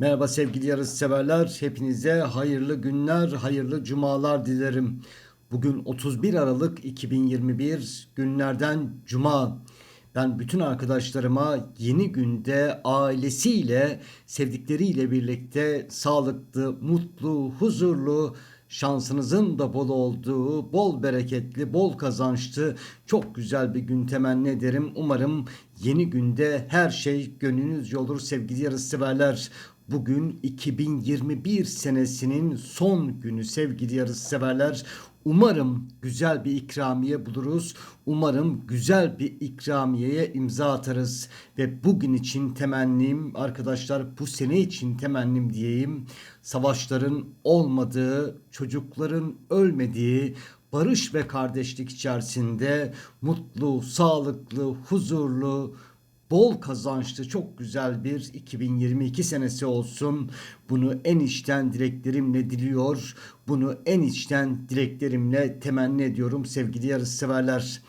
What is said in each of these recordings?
Merhaba sevgili yarış severler. Hepinize hayırlı günler, hayırlı cumalar dilerim. Bugün 31 Aralık 2021 günlerden cuma. Ben bütün arkadaşlarıma yeni günde ailesiyle, sevdikleriyle birlikte sağlıklı, mutlu, huzurlu, şansınızın da bol olduğu, bol bereketli, bol kazançlı, çok güzel bir gün temenni ederim. Umarım yeni günde her şey gönlünüzce olur sevgili yarışseverler. Bugün 2021 senesinin son günü sevgili yarışseverler. Umarım güzel bir ikramiye buluruz. Umarım güzel bir ikramiyeye imza atarız. Ve bugün için temennim arkadaşlar bu sene için temennim diyeyim. Savaşların olmadığı, çocukların ölmediği, barış ve kardeşlik içerisinde mutlu, sağlıklı, huzurlu, bol kazançlı çok güzel bir 2022 senesi olsun. Bunu en içten dileklerimle diliyor. Bunu en içten dileklerimle temenni ediyorum sevgili yarışseverler.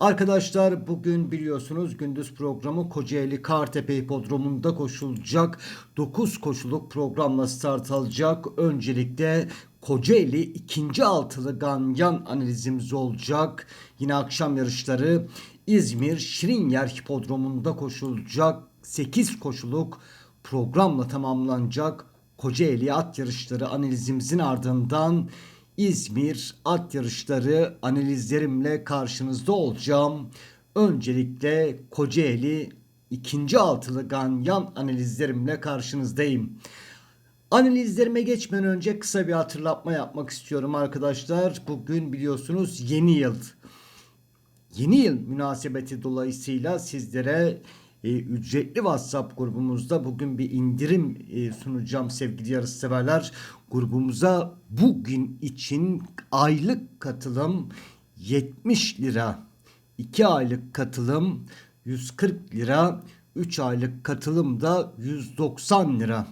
Arkadaşlar bugün biliyorsunuz gündüz programı Kocaeli Kartepe Hipodromu'nda koşulacak. 9 koşuluk programla start alacak. Öncelikle Kocaeli ikinci altılı ganyan analizimiz olacak. Yine akşam yarışları İzmir Şirinyer Hipodromu'nda koşulacak 8 koşuluk programla tamamlanacak Kocaeli at yarışları analizimizin ardından İzmir at yarışları analizlerimle karşınızda olacağım. Öncelikle Kocaeli ikinci altılı ganyan analizlerimle karşınızdayım. Analizlerime geçmeden önce kısa bir hatırlatma yapmak istiyorum arkadaşlar. Bugün biliyorsunuz yeni yıl. Yeni yıl münasebeti dolayısıyla sizlere e, ücretli WhatsApp grubumuzda bugün bir indirim e, sunacağım sevgili yarışseverler. Grubumuza bugün için aylık katılım 70 lira. 2 aylık katılım 140 lira. 3 aylık katılım da 190 lira.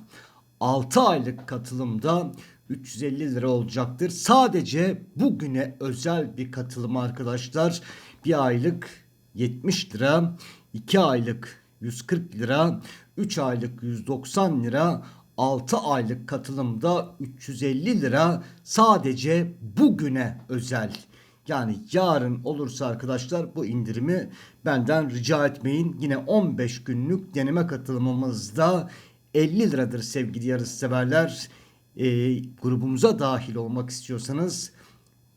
6 aylık katılımda 350 lira olacaktır. Sadece bugüne özel bir katılım arkadaşlar. Bir aylık 70 lira, 2 aylık 140 lira, 3 aylık 190 lira, 6 aylık katılımda 350 lira sadece bugüne özel. Yani yarın olursa arkadaşlar bu indirimi benden rica etmeyin. Yine 15 günlük deneme katılımımızda 50 liradır sevgili yarışseverler. E, grubumuza dahil olmak istiyorsanız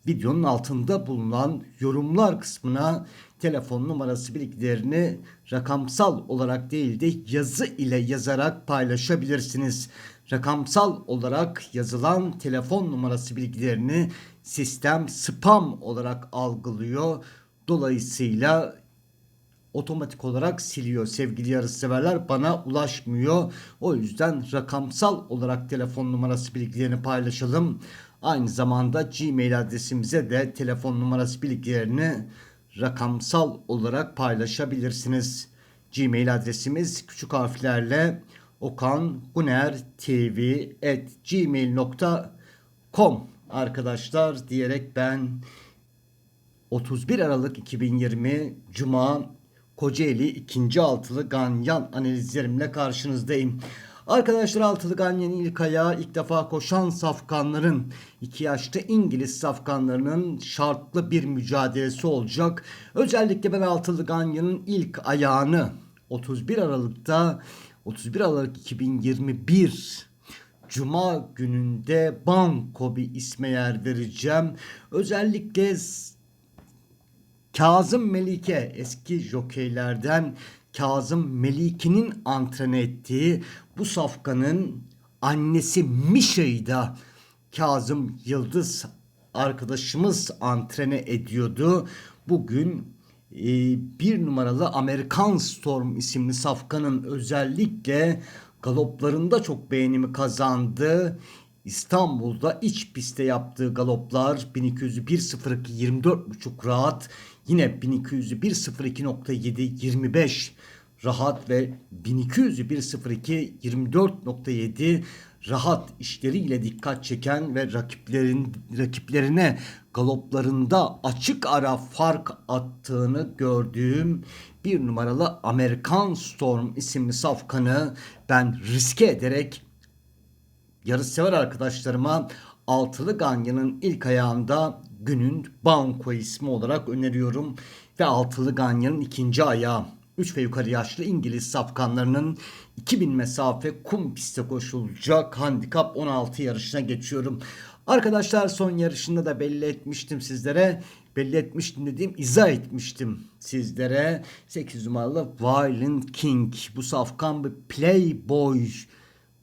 videonun altında bulunan yorumlar kısmına telefon numarası bilgilerini rakamsal olarak değil de yazı ile yazarak paylaşabilirsiniz. Rakamsal olarak yazılan telefon numarası bilgilerini sistem spam olarak algılıyor. Dolayısıyla otomatik olarak siliyor sevgili yarışseverler bana ulaşmıyor. O yüzden rakamsal olarak telefon numarası bilgilerini paylaşalım. Aynı zamanda Gmail adresimize de telefon numarası bilgilerini rakamsal olarak paylaşabilirsiniz. Gmail adresimiz küçük harflerle okangunertv@gmail.com arkadaşlar diyerek ben 31 Aralık 2020 Cuma Kocaeli ikinci altılı ganyan analizlerimle karşınızdayım. Arkadaşlar altılı ganyanın ilk ayağı ilk defa koşan safkanların iki yaşta İngiliz safkanlarının şartlı bir mücadelesi olacak. Özellikle ben altılı ganyanın ilk ayağını 31 Aralık'ta 31 Aralık 2021 Cuma gününde Banko bir isme yer vereceğim. Özellikle Kazım Melike eski jokeylerden Kazım Melike'nin antrene ettiği bu safkanın annesi Mişa'yı da Kazım Yıldız arkadaşımız antrene ediyordu. Bugün e, bir numaralı Amerikan Storm isimli safkanın özellikle galoplarında çok beğenimi kazandı. İstanbul'da iç pistte yaptığı galoplar 1201.02 24.5 rahat. Yine 1201.02.7 25 rahat ve 1201.02 24.7 rahat işleriyle dikkat çeken ve rakiplerin rakiplerine galoplarında açık ara fark attığını gördüğüm bir numaralı Amerikan Storm isimli safkanı ben riske ederek yarışsever arkadaşlarıma Altılı Ganyan'ın ilk ayağında günün Banko ismi olarak öneriyorum. Ve Altılı Ganyan'ın ikinci ayağı 3 ve yukarı yaşlı İngiliz safkanlarının 2000 mesafe kum pistte koşulacak handikap 16 yarışına geçiyorum. Arkadaşlar son yarışında da belli etmiştim sizlere. Belli etmiştim dediğim izah etmiştim sizlere. 8 numaralı Violent King. Bu safkan bir playboy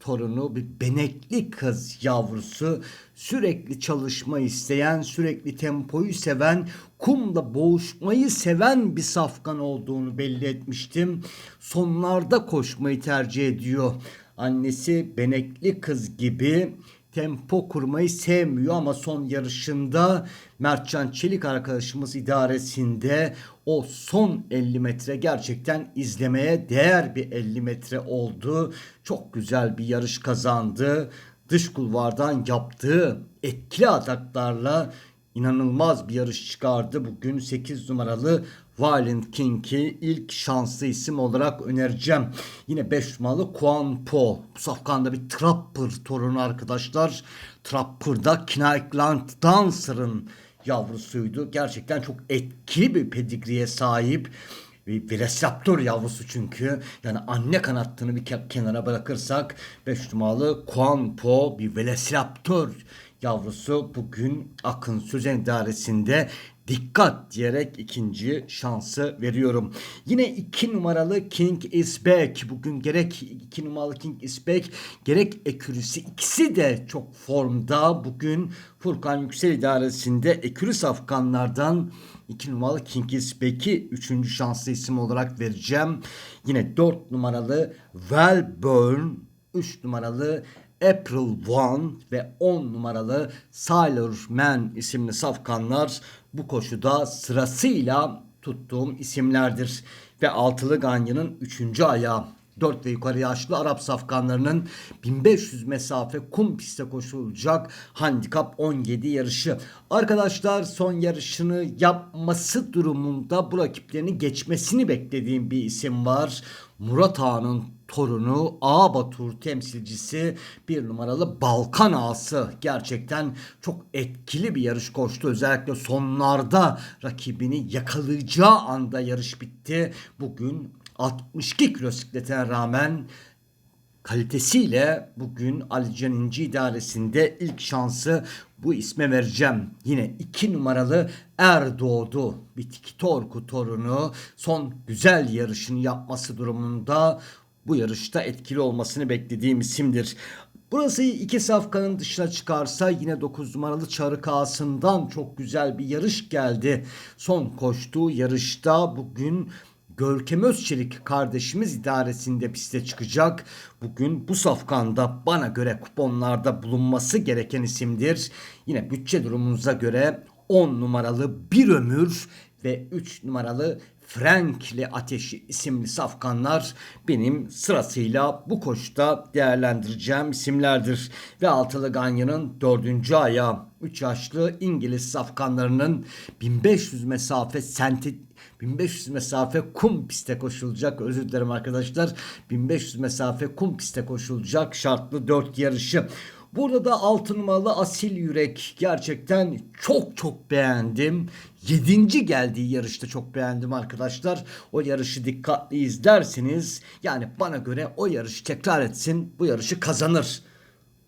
torunu bir benekli kız yavrusu sürekli çalışma isteyen sürekli tempoyu seven kumda boğuşmayı seven bir safkan olduğunu belli etmiştim. Sonlarda koşmayı tercih ediyor. Annesi benekli kız gibi tempo kurmayı sevmiyor ama son yarışında Mertcan Çelik arkadaşımız idaresinde o son 50 metre gerçekten izlemeye değer bir 50 metre oldu. Çok güzel bir yarış kazandı. Dış kulvardan yaptığı etkili ataklarla inanılmaz bir yarış çıkardı. Bugün 8 numaralı Violent King'i ilk şanslı isim olarak önereceğim. Yine 5 numaralı Quan Po. Bu safkanda bir Trapper torunu arkadaşlar. Trapper'da Knightland Dancer'ın yavrusuydu. Gerçekten çok etkili bir pedigriye sahip. Bir Velociraptor yavrusu çünkü. Yani anne kanattını bir kenara bırakırsak 5 numaralı Quan Po bir Velociraptor yavrusu bugün Akın Sözen idaresinde dikkat diyerek ikinci şansı veriyorum. Yine iki numaralı King is back. Bugün gerek iki numaralı King is back gerek ekürüsü ikisi de çok formda. Bugün Furkan Yüksel idaresinde ekürü safkanlardan 2 numaralı King is back'i 3. şanslı isim olarak vereceğim. Yine 4 numaralı Wellburn 3 numaralı April One ve 10 numaralı Sailor Man isimli safkanlar bu koşuda sırasıyla tuttuğum isimlerdir. Ve altılı Ganyan'ın 3. ayağı 4 ve yukarı yaşlı Arap safkanlarının 1500 mesafe kum pistte koşulacak handikap 17 yarışı. Arkadaşlar son yarışını yapması durumunda bu rakiplerini geçmesini beklediğim bir isim var. Murat Ağa'nın torunu Ağa Batur temsilcisi bir numaralı Balkan Ağası gerçekten çok etkili bir yarış koştu. Özellikle sonlarda rakibini yakalayacağı anda yarış bitti. Bugün 62 kilo sikletine rağmen kalitesiyle bugün Ali Can İnci idaresinde ilk şansı bu isme vereceğim. Yine iki numaralı Erdoğdu Bitki Torku torunu son güzel yarışını yapması durumunda bu yarışta etkili olmasını beklediğim isimdir. Burası iki safkanın dışına çıkarsa yine 9 numaralı Çarık Ağası'ndan çok güzel bir yarış geldi. Son koştuğu yarışta bugün Görkem Özçelik kardeşimiz idaresinde piste çıkacak. Bugün bu safkanda bana göre kuponlarda bulunması gereken isimdir. Yine bütçe durumunuza göre 10 numaralı Bir Ömür ve 3 numaralı Frankli Ateşi isimli safkanlar benim sırasıyla bu koşuda değerlendireceğim isimlerdir. Ve Altılı Ganyan'ın dördüncü ayağı 3 yaşlı İngiliz safkanlarının 1500 mesafe senti 1500 mesafe kum piste koşulacak. Özür dilerim arkadaşlar. 1500 mesafe kum piste koşulacak şartlı 4 yarışı. Burada da altın numaralı asil yürek gerçekten çok çok beğendim. Yedinci geldiği yarışta çok beğendim arkadaşlar. O yarışı dikkatli izlerseniz yani bana göre o yarışı tekrar etsin bu yarışı kazanır.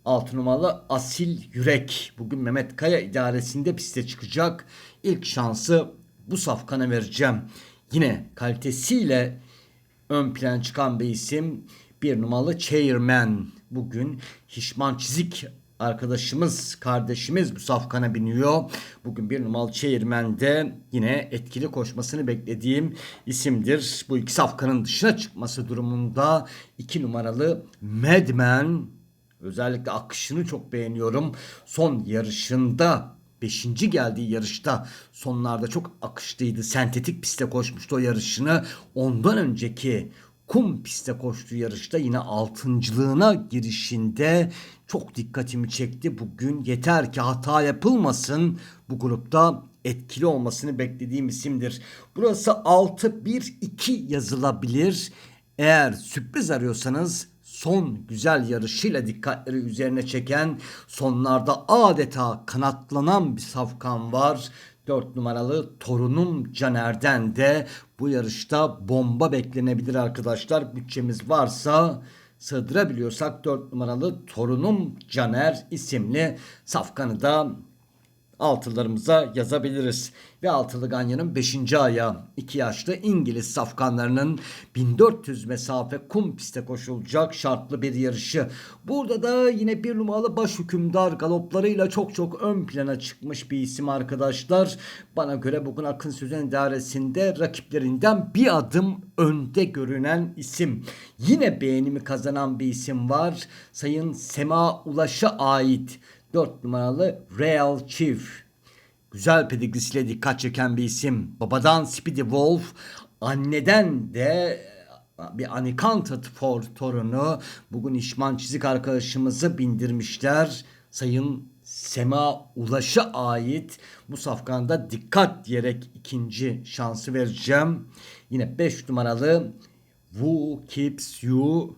Altı numaralı Asil Yürek. Bugün Mehmet Kaya idaresinde piste çıkacak. İlk şansı bu safkana vereceğim. Yine kalitesiyle ön plan çıkan bir isim. Bir numaralı Chairman. Bugün Hişman Çizik arkadaşımız, kardeşimiz bu safkana biniyor. Bugün bir numaralı çevirmende yine etkili koşmasını beklediğim isimdir. Bu iki safkanın dışına çıkması durumunda iki numaralı Madman özellikle akışını çok beğeniyorum. Son yarışında Beşinci geldiği yarışta sonlarda çok akışlıydı. Sentetik piste koşmuştu o yarışını. Ondan önceki kum piste koştuğu yarışta yine altıncılığına girişinde çok dikkatimi çekti. Bugün yeter ki hata yapılmasın bu grupta etkili olmasını beklediğim isimdir. Burası 6-1-2 yazılabilir. Eğer sürpriz arıyorsanız son güzel yarışıyla dikkatleri üzerine çeken sonlarda adeta kanatlanan bir safkan var. 4 numaralı torunum Caner'den de bu yarışta bomba beklenebilir arkadaşlar. Bütçemiz varsa sığdırabiliyorsak 4 numaralı torunum Caner isimli safkanı da altılarımıza yazabiliriz. Ve altılı ganyanın 5. ayağı 2 yaşlı İngiliz safkanlarının 1400 mesafe kum piste koşulacak şartlı bir yarışı. Burada da yine bir numaralı baş hükümdar galoplarıyla çok çok ön plana çıkmış bir isim arkadaşlar. Bana göre bugün Akın Sözen idaresinde rakiplerinden bir adım önde görünen isim. Yine beğenimi kazanan bir isim var. Sayın Sema Ulaş'a ait 4 numaralı Real Chief. Güzel pedigrisiyle dikkat çeken bir isim. Babadan Speedy Wolf, anneden de bir Anikantat for torunu. Bugün İşman Çizik arkadaşımızı bindirmişler. Sayın Sema Ulaş'a ait bu safkanda dikkat diyerek ikinci şansı vereceğim. Yine 5 numaralı Who Keeps You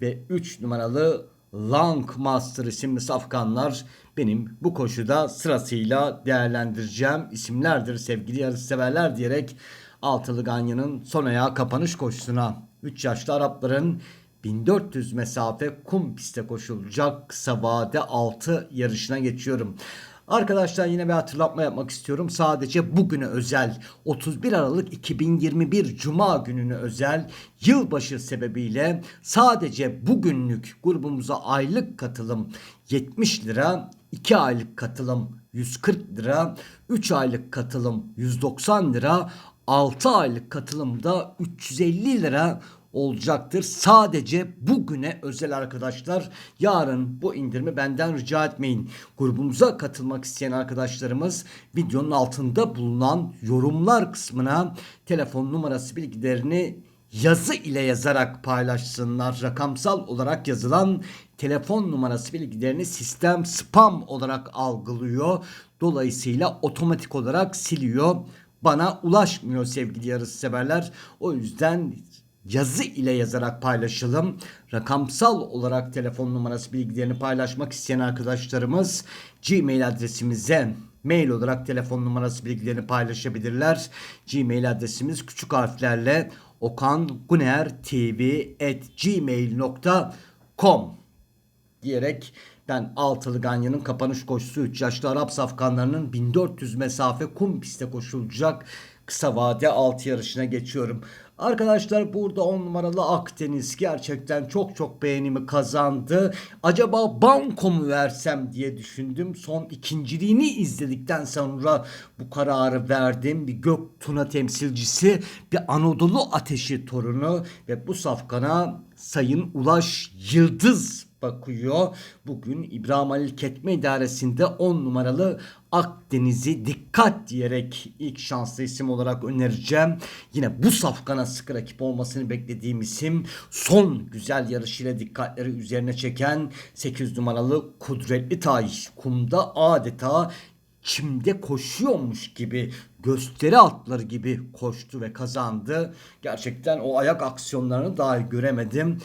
ve 3 numaralı Long Master isimli safkanlar benim bu koşuda sırasıyla değerlendireceğim isimlerdir sevgili yarışseverler diyerek Altılı Ganyan'ın son ayağı kapanış koşusuna 3 yaşlı Arapların 1400 mesafe kum piste koşulacak kısa vade 6 yarışına geçiyorum. Arkadaşlar yine bir hatırlatma yapmak istiyorum. Sadece bugüne özel 31 Aralık 2021 Cuma gününe özel yılbaşı sebebiyle sadece bugünlük grubumuza aylık katılım 70 lira, 2 aylık katılım 140 lira, 3 aylık katılım 190 lira, 6 aylık katılımda 350 lira olacaktır. Sadece bugüne özel arkadaşlar. Yarın bu indirimi benden rica etmeyin. Grubumuza katılmak isteyen arkadaşlarımız videonun altında bulunan yorumlar kısmına telefon numarası bilgilerini yazı ile yazarak paylaşsınlar. Rakamsal olarak yazılan telefon numarası bilgilerini sistem spam olarak algılıyor. Dolayısıyla otomatik olarak siliyor. Bana ulaşmıyor sevgili yarısı severler. O yüzden yazı ile yazarak paylaşalım. Rakamsal olarak telefon numarası bilgilerini paylaşmak isteyen arkadaşlarımız Gmail adresimize mail olarak telefon numarası bilgilerini paylaşabilirler. Gmail adresimiz küçük harflerle okangunertv@gmail.com diyerek ben Altılı Ganyan'ın kapanış koşusu 3 yaşlı Arap safkanlarının 1400 mesafe kum piste koşulacak kısa vade 6 yarışına geçiyorum. Arkadaşlar burada 10 numaralı Akdeniz gerçekten çok çok beğenimi kazandı. Acaba banko mu versem diye düşündüm. Son ikinciliğini izledikten sonra bu kararı verdim. Bir gök tuna temsilcisi, bir Anadolu ateşi torunu ve bu safkana Sayın Ulaş Yıldız bakıyor. Bugün İbrahim Halil Ketme İdaresi'nde 10 numaralı Akdeniz'i dikkat diyerek ilk şanslı isim olarak önereceğim. Yine bu safkana sıkı rakip olmasını beklediğim isim son güzel yarışıyla dikkatleri üzerine çeken 8 numaralı Kudretli Tay. Kumda adeta çimde koşuyormuş gibi gösteri atları gibi koştu ve kazandı. Gerçekten o ayak aksiyonlarını daha göremedim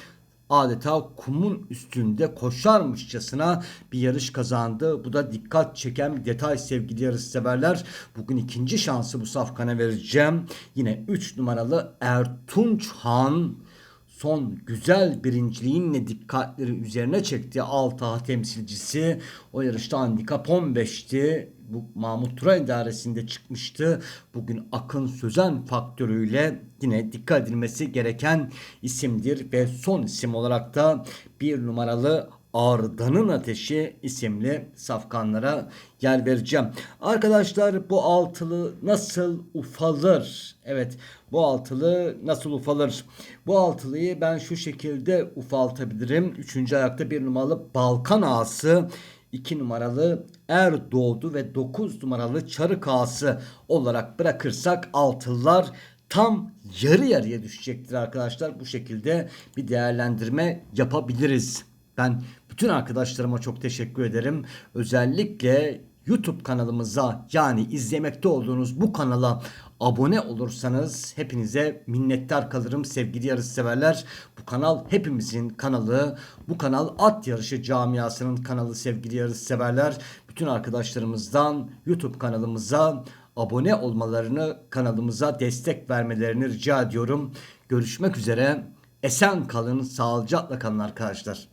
adeta kumun üstünde koşarmışçasına bir yarış kazandı. Bu da dikkat çeken bir detay sevgili yarış severler. Bugün ikinci şansı bu safkana vereceğim. Yine 3 numaralı Ertunç Han son güzel birinciliğinle dikkatleri üzerine çekti. Altaha temsilcisi o yarışta handikap 15'ti bu Mahmut Tura idaresinde çıkmıştı. Bugün Akın Sözen faktörüyle yine dikkat edilmesi gereken isimdir ve son isim olarak da bir numaralı Arda'nın Ateşi isimli safkanlara yer vereceğim. Arkadaşlar bu altılı nasıl ufalır? Evet bu altılı nasıl ufalır? Bu altılıyı ben şu şekilde ufaltabilirim. Üçüncü ayakta bir numaralı Balkan Ağası 2 numaralı Er Doğdu ve 9 numaralı Çarık Ağası olarak bırakırsak altılılar tam yarı yarıya düşecektir arkadaşlar. Bu şekilde bir değerlendirme yapabiliriz. Ben bütün arkadaşlarıma çok teşekkür ederim. Özellikle YouTube kanalımıza yani izlemekte olduğunuz bu kanala abone olursanız hepinize minnettar kalırım sevgili yarışseverler. Bu kanal hepimizin kanalı. Bu kanal at yarışı camiasının kanalı sevgili yarışseverler. Bütün arkadaşlarımızdan YouTube kanalımıza abone olmalarını, kanalımıza destek vermelerini rica ediyorum. Görüşmek üzere. Esen kalın, sağlıcakla kalın arkadaşlar.